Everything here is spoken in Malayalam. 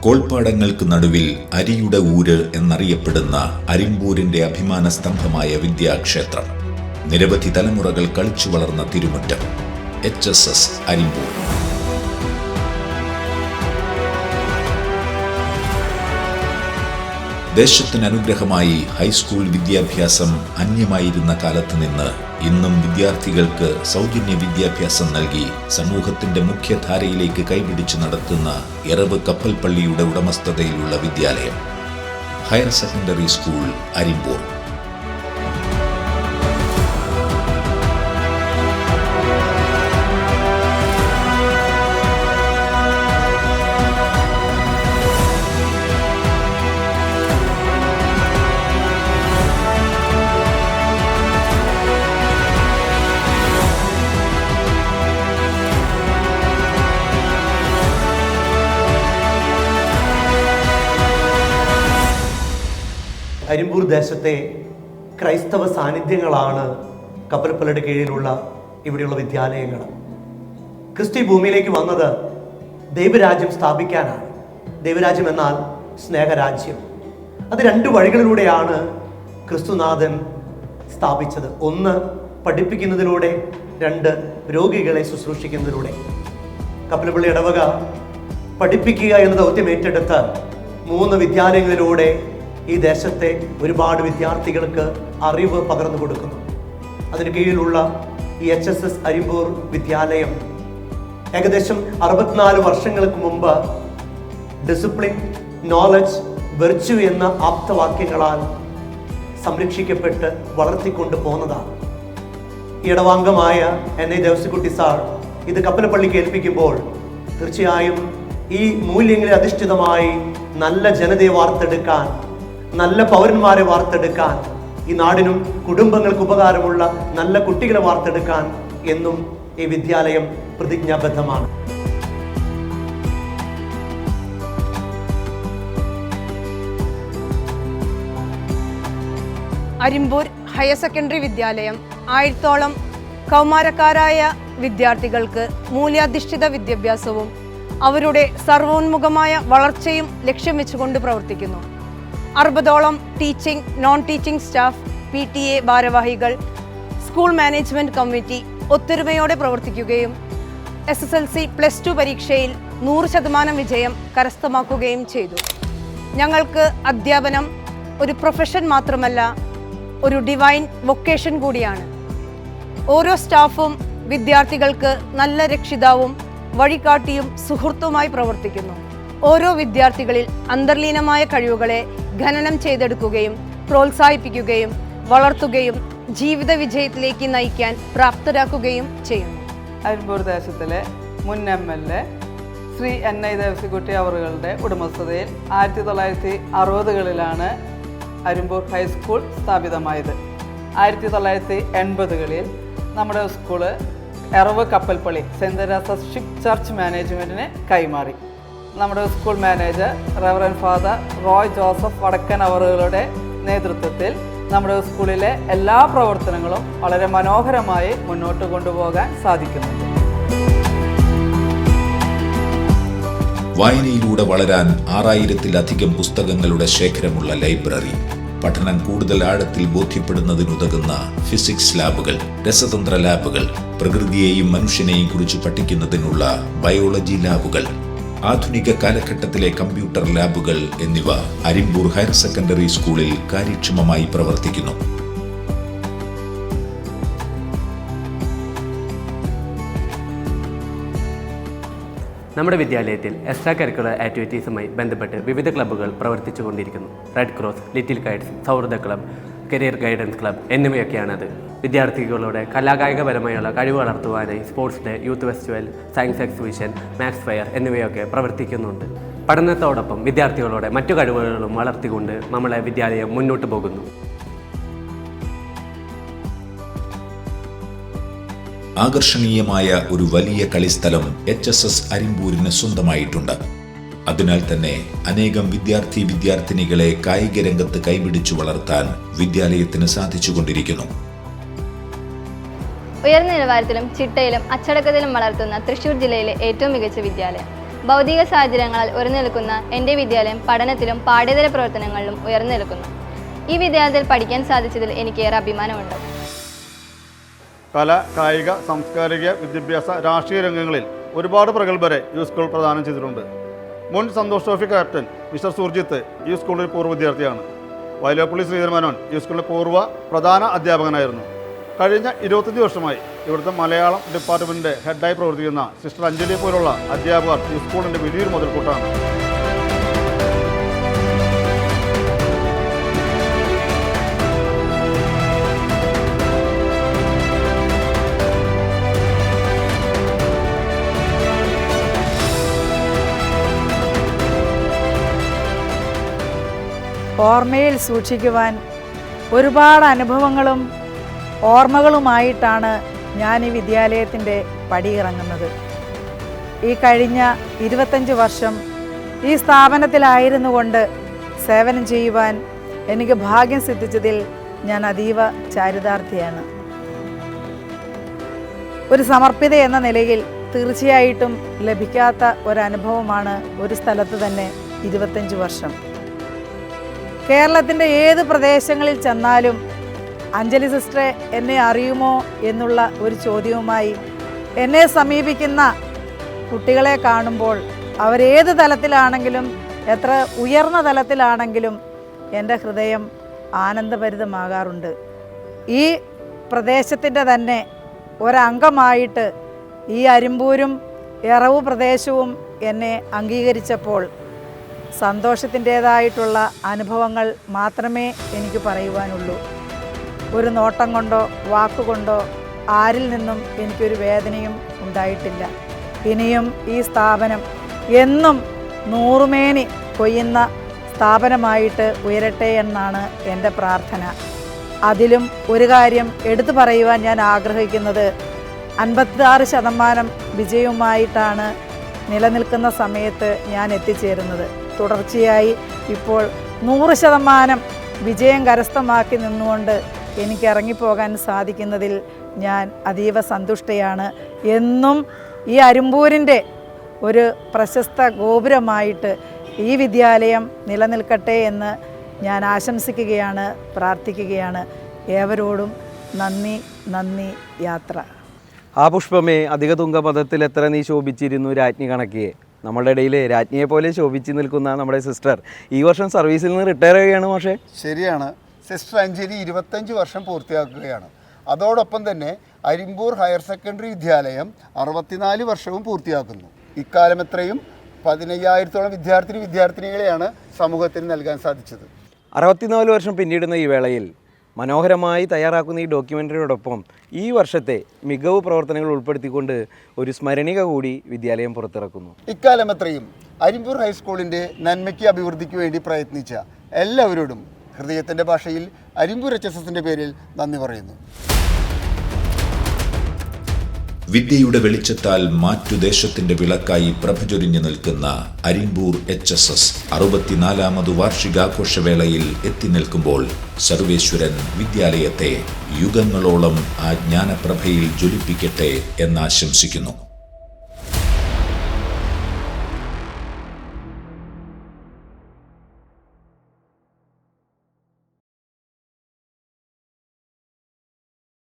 കോൾപ്പാടങ്ങൾക്ക് നടുവിൽ അരിയുടെ ഊര് എന്നറിയപ്പെടുന്ന അരിമ്പൂരിന്റെ അഭിമാന സ്തംഭമായ വിദ്യാക്ഷേത്രം. നിരവധി തലമുറകൾ കളിച്ചു വളർന്ന തിരുമുറ്റം. H S S Arimpur. ദേശത്തിന് അനുഗ്രഹമായി ഹൈസ്കൂൾ വിദ്യാഭ്യാസം അന്യമായിരുന്ന കാലത്ത് നിന്ന് ഇന്നും വിദ്യാർത്ഥികൾക്ക് സൗജന്യ വിദ്യാഭ്യാസം നൽകി സമൂഹത്തിന്റെ മുഖ്യധാരയിലേക്ക് കൈപിടിച്ച് നടത്തുന്ന എറവ് കപ്പൽപ്പള്ളിയുടെ ഉടമസ്ഥതയിലുള്ള വിദ്യാലയം. Higher secondary school Arimpur. Arimpur ദേശത്തെ ക്രൈസ്തവ സാന്നിധ്യങ്ങളാണ് കപ്പൽപ്പലയുടെ കീഴിലുള്ള ഇവിടെയുള്ള വിദ്യാലയങ്ങൾ. ക്രിസ്തി ഭൂമിയിലേക്ക് വന്നത് ദൈവരാജ്യം സ്ഥാപിക്കാനാണ്. ദൈവരാജ്യം എന്നാൽ സ്നേഹരാജ്യം. അത് രണ്ട് വഴികളിലൂടെയാണ് ക്രിസ്തുനാഥൻ സ്ഥാപിച്ചത്. ഒന്ന് പഠിപ്പിക്കുന്നതിലൂടെ. രണ്ട് രോഗികളെ ശുശ്രൂഷിക്കുന്നതിലൂടെ. കപ്പലപ്പള്ളി ഇടവക പഠിപ്പിക്കുക എന്ന ദൗത്യം ഏറ്റെടുത്ത് മൂന്ന് വിദ്യാലയങ്ങളിലൂടെ ഈ ദേശത്തെ ഒരുപാട് വിദ്യാർത്ഥികൾക്ക് അറിവ് പകർന്നു കൊടുക്കുന്നു. അതിന് കീഴിലുള്ള ഈ എച്ച് എസ് എസ് അരിമ്പൂർ വിദ്യാലയം ഏകദേശം അറുപത്തിനാല് വർഷങ്ങൾക്ക് മുമ്പ് ഡിസിപ്ലിൻ നോളജ് വെർച്യു എന്ന ആപ്തവാക്യങ്ങളാൽ സംരക്ഷിക്കപ്പെട്ട് വളർത്തിക്കൊണ്ട് പോന്നതാണ്. ഇടവാംഗമായ എൻ. ഐ ദേവസ്വക്കുട്ടി സാർ ഇത് കപ്പലപ്പള്ളിക്ക് ഏൽപ്പിക്കുമ്പോൾ തീർച്ചയായും ഈ മൂല്യങ്ങളെ അധിഷ്ഠിതമായി നല്ല ജനതയെ വാർത്തെടുക്കാൻ നല്ല പൗരന്മാരെ വാർത്തെടുക്കാൻ ഈ നാടിനും കുടുംബങ്ങൾക്ക് ഉപകാരമുള്ള നല്ല കുട്ടികളെ വാർത്തെടുക്കാൻ എന്നും ഈ വിദ്യാലയം പ്രതിജ്ഞാബദ്ധമാണ്. അരിമ്പൂർ ഹയർ സെക്കൻഡറി വിദ്യാലയം ആയിരത്തോളം കൗമാരക്കാരായ വിദ്യാർത്ഥികൾക്ക് മൂല്യാധിഷ്ഠിത വിദ്യാഭ്യാസവും അവരുടെ സർവോന്മുഖമായ വളർച്ചയും ലക്ഷ്യം വെച്ചുകൊണ്ട് പ്രവർത്തിക്കുന്നു. അറുപതോളം teaching non teaching staff P T A ഭാരവാഹികൾ സ്കൂൾ മാനേജ്മെന്റ് കമ്മിറ്റി ഒത്തൊരുമയോടെ പ്രവർത്തിക്കുകയും S S L C plus two പരീക്ഷയിൽ നൂറ് ശതമാനം വിജയം കരസ്ഥമാക്കുകയും ചെയ്തു. ഞങ്ങൾക്ക് അധ്യാപനം ഒരു പ്രൊഫഷൻ മാത്രമല്ല ഒരു ഡിവൈൻ വൊക്കേഷൻ കൂടിയാണ്. ഓരോ സ്റ്റാഫും വിദ്യാർത്ഥികൾക്ക് നല്ല രക്ഷിതാവും വഴികാട്ടിയും സുഹൃത്തുമായി പ്രവർത്തിക്കുന്നു. ഓരോ വിദ്യാർത്ഥികളിൽ അന്തർലീനമായ കഴിവുകളെ ഖനനം ചെയ്തെടുക്കുകയും പ്രോത്സാഹിപ്പിക്കുകയും വളർത്തുകയും ജീവിത വിജയത്തിലേക്ക് നയിക്കാൻ പ്രാപ്തരാക്കുകയും ചെയ്യുന്നു. അരിമ്പൂർ ദേശത്തിലെ മുൻ M L A Shri N I Devassykutty അവറുകളുടെ ഉടമസ്ഥതയിൽ ആയിരത്തി തൊള്ളായിരത്തി അറുപതുകളിലാണ് അരിമ്പൂർ ഹൈസ്കൂൾ സ്ഥാപിതമായത്. ആയിരത്തി തൊള്ളായിരത്തി എൺപതുകളിൽ നമ്മുടെ school Eravu Kappalpalli Saint Theresa's ship church മാനേജ്മെന്റിന് കൈമാറി. നമ്മുടെ school manager Reverend Father Roy Joseph Vadakkan അവറുകളുടെ നേതൃത്വത്തിൽ നമ്മുടെ സ്കൂളിലെ എല്ലാ പ്രവർത്തനങ്ങളും വളരെ മനോഹരമായി മുന്നോട്ട് കൊണ്ടുപോകാൻ സാധിക്കുന്നുണ്ട്. വായനയിലൂടെ വളരാൻ ആറായിരത്തിലധികം പുസ്തകങ്ങളുടെ ശേഖരമുള്ള ലൈബ്രറി പഠനം കൂടുതൽ ആഴത്തിൽ ബോധ്യപ്പെടുന്നതിനുതകുന്ന ഫിസിക്സ് ലാബുകൾ രസതന്ത്ര ലാബുകൾ പ്രകൃതിയെയും മനുഷ്യനെയും കുറിച്ച് പഠിക്കുന്നതിനുള്ള ബയോളജി ലാബുകൾ ആധുനിക കാലഘട്ടത്തിലെ കമ്പ്യൂട്ടർ ലാബുകൾ എന്നിവ അരിമ്പൂർ ഹയർ സെക്കൻഡറി സ്കൂളിൽ കാര്യക്ഷമമായി പ്രവർത്തിക്കുന്നു. നമ്മുടെ വിദ്യാലയത്തിൽ എക്സ്ട്രാ കരിക്കുലർ ആക്ടിവിറ്റീസുമായി ബന്ധപ്പെട്ട് വിവിധ ക്ലബ്ബുകൾ പ്രവർത്തിച്ചുകൊണ്ടിരിക്കുന്നു. റെഡ് ക്രോസ് ലിറ്റിൽ ഗൈഡ്സ് സൗഹൃദ ക്ലബ് കരിയർ ഗൈഡൻസ് ക്ലബ് എന്നിവയൊക്കെയാണത്. വിദ്യാർത്ഥികളുടെ കലാകായികപരമായുള്ള കഴിവ് വളർത്തുവാനായി sports day youth festival science exhibition maths fair എന്നിവയൊക്കെ പ്രവർത്തിക്കുന്നുണ്ട്. പഠനത്തോടൊപ്പം വിദ്യാർത്ഥികളുടെ മറ്റു കഴിവുകളും വളർത്തിക്കൊണ്ട് നമ്മളെ വിദ്യാലയം മുന്നോട്ട് പോകുന്നു. ആകർഷണീയമായ ഒരു വലിയ കളിസ്ഥലം എച്ച് എസ് എസ് അരിമ്പൂരിന് സ്വന്തമായിട്ടുണ്ട്. അതിനാൽ തന്നെ അനേകം വിദ്യാർത്ഥി വിദ്യാർത്ഥിനികളെ കായിക രംഗത്ത് കൈപിടിച്ചു വളർത്താൻ വിദ്യാലയത്തിന് സാധിച്ചുകൊണ്ടിരിക്കുന്നു. ഉയർന്ന നിലവാരത്തിലും ചിട്ടയിലും അച്ചടക്കത്തിലും വളർത്തുന്ന തൃശൂർ ജില്ലയിലെ ഏറ്റവും മികച്ച വിദ്യാലയം. ഭൗതിക സാഹചര്യങ്ങളാൽ ഉയർന്നിൽക്കുന്ന എന്റെ വിദ്യാലയം പഠനത്തിലും പാഠ്യേതര പ്രവർത്തനങ്ങളിലും ഉയർന്നു നിൽക്കുന്നു ഈ വിദ്യാലയത്തിൽ പഠിക്കാൻ സാധിച്ചതിൽ എനിക്ക് ഏറെ അഭിമാനമുണ്ട്. കല കായിക സാംസ്കാരിക വിദ്യാഭ്യാസ രാഷ്ട്രീയ രംഗങ്ങളിൽ ഒരുപാട് പ്രഗത്ഭരെ ഈ സ്കൂൾ പ്രദാനം ചെയ്തിട്ടുണ്ട്. മുൻ Santosh trophy captain mister Surjith ഈ സ്കൂളിൽ പൂർവ വിദ്യാർത്ഥിയാണ്. വയലോപ്പള്ളി ശ്രീധരമേനോൻ ഈ സ്കൂളിലെ പൂർവ പ്രധാന അധ്യാപകനായിരുന്നു. കഴിഞ്ഞ ഇരുപത്തഞ്ച് വർഷമായി ഇവിടുത്തെ മലയാളം ഡിപ്പാർട്ട്മെന്റിന്റെ ഹെഡായി പ്രവർത്തിക്കുന്ന സിസ്റ്റർ അഞ്ജലി പോലുള്ള അധ്യാപകർ ഈ സ്കൂളിന്റെ വലിയൊരു മുതൽക്കൂട്ടാണ്. ഓർമ്മയിൽ സൂക്ഷിക്കുവാൻ ഒരുപാട് അനുഭവങ്ങളും ഓർമ്മകളുമായിട്ടാണ് ഞാൻ ഈ വിദ്യാലയത്തിന്റെ പടിയിറങ്ങുന്നത് ഈ കഴിഞ്ഞ ഇരുപത്തഞ്ച് വർഷം ഈ സ്ഥാപനത്തിലായിരുന്നു കൊണ്ട് സേവനം ചെയ്യുവാൻ എനിക്ക് ഭാഗ്യം സിദ്ധിച്ചതിൽ ഞാൻ അതീവ ചാരിതാർത്ഥിയാണ് ഒരു സമർപ്പിത എന്ന നിലയിൽ തീർച്ചയായിട്ടും ലഭിക്കാത്ത ഒരനുഭവമാണ് ഒരു സ്ഥലത്ത് തന്നെ ഇരുപത്തഞ്ച് വർഷം. കേരളത്തിന്റെ ഏത് പ്രദേശങ്ങളിൽ ചെന്നാലും അഞ്ജലി സിസ്റ്ററെ എന്നെ അറിയുമോ എന്നുള്ള ഒരു ചോദ്യവുമായി എന്നെ സമീപിക്കുന്ന കുട്ടികളെ കാണുമ്പോൾ അവരേത് തലത്തിലാണെങ്കിലും എത്ര ഉയർന്ന തലത്തിലാണെങ്കിലും എന്റെ ഹൃദയം ആനന്ദഭരിതമാകാറുണ്ട്. ഈ പ്രദേശത്തിന്റെ തന്നെ ഒരംഗമായിട്ട് ഈ അരിമ്പൂരും എറവു പ്രദേശവും എന്നെ അംഗീകരിച്ചപ്പോൾ സന്തോഷത്തിന്റേതായിട്ടുള്ള അനുഭവങ്ങൾ മാത്രമേ എനിക്ക് പറയുവാനുള്ളൂ. ഒരു നോട്ടം കൊണ്ടോ വാക്കുകൊണ്ടോ ആരിൽ നിന്നും എനിക്കൊരു വേദനയും ഉണ്ടായിട്ടില്ല. ഇനിയും ഈ സ്ഥാപനം എന്നും നൂറുമേനി കൊയ്യുന്ന സ്ഥാപനമായിട്ട് ഉയരട്ടെ എന്നാണ് എന്റെ പ്രാർത്ഥന. അതിലും ഒരു കാര്യം എടുത്തു പറയുവാൻ ഞാൻ ആഗ്രഹിക്കുന്നത്. അൻപത്താറ് ശതമാനം വിജയവുമായിട്ടാണ് നിലനിൽക്കുന്ന സമയത്ത് ഞാൻ എത്തിച്ചേരുന്നത്. തുടർച്ചയായി ഇപ്പോൾ നൂറ് ശതമാനം വിജയം കരസ്ഥമാക്കി നിന്നുകൊണ്ട് എനിക്ക് ഇറങ്ങിപ്പോകാൻ സാധിക്കുന്നതിൽ ഞാൻ അതീവ സന്തുഷ്ടയാണ് എന്നും ഈ അരുമ്പൂരിന്റെ ഒരു പ്രശസ്ത ഗോപുരമായിട്ട് ഈ വിദ്യാലയം നിലനിൽക്കട്ടെ എന്ന് ഞാൻ ആശംസിക്കുകയാണ് പ്രാർത്ഥിക്കുകയാണ്. ഏവരോടും നന്ദി നന്ദി യാത്ര. ആ പുഷ്പമേ അധിക തുങ്കപദത്തിൽ എത്ര നീ ശോഭിച്ചിരുന്നു രാജ്ഞി കണക്കിയെ? നമ്മുടെ ഇടയിൽ രാജ്ഞിയെ പോലെ ശോഭിച്ച് നിൽക്കുന്ന നമ്മുടെ സിസ്റ്റർ ഈ വർഷം സർവീസിൽ നിന്ന് റിട്ടയർ ചെയ്യുകയാണ് പക്ഷേ ശരിയാണ്. സിസ്റ്റർ അഞ്ജലി ഇരുപത്തഞ്ച് വർഷം പൂർത്തിയാക്കുകയാണ്. അതോടൊപ്പം തന്നെ അരിമ്പൂർ ഹയർ സെക്കൻഡറി വിദ്യാലയം അറുപത്തിനാല് വർഷവും പൂർത്തിയാക്കുന്നു. ഇക്കാലം എത്രയും പതിനയ്യായിരത്തോളം വിദ്യാർത്ഥിനി വിദ്യാർത്ഥിനികളെയാണ് സമൂഹത്തിന് നൽകാൻ സാധിച്ചത്. അറുപത്തിനാല് വർഷം പിന്നിടുന്ന ഈ വേളയിൽ മനോഹരമായി തയ്യാറാക്കുന്ന ഈ ഡോക്യുമെന്ററിയോടൊപ്പം ഈ വർഷത്തെ മികവ് പ്രവർത്തനങ്ങൾ ഉൾപ്പെടുത്തിക്കൊണ്ട് ഒരു സ്മരണിക കൂടി വിദ്യാലയം പുറത്തിറക്കുന്നു. ഇക്കാലം അത്രയും അരിമ്പൂർ ഹൈസ്കൂളിന്റെ നന്മയ്ക്ക് അഭിവൃദ്ധിക്ക് വേണ്ടി പ്രയത്നിച്ച എല്ലാവരോടും ഹൃദയത്തിന്റെ ഭാഷയിൽ അരിമ്പൂർ എച്ച് എസ് എസിന്റെ പേരിൽ നന്ദി പറയുന്നു. വിദ്യയുടെ വെളിച്ചത്താൽ മാറ്റുദേശത്തിന്റെ വിളക്കായി പ്രഭചൊരിഞ്ഞു നിൽക്കുന്ന അരിമ്പൂർ എച്ച് എസ് എസ് അറുപത്തിനാലാമത് വാർഷികാഘോഷവേളയിൽ എത്തി നിൽക്കുമ്പോൾ സർവേശ്വരൻ വിദ്യാലയത്തെ യുഗങ്ങളോളം ആ ജ്ഞാനപ്രഭയിൽ ജ്വലിപ്പിക്കട്ടെ എന്നാശംസിക്കുന്നു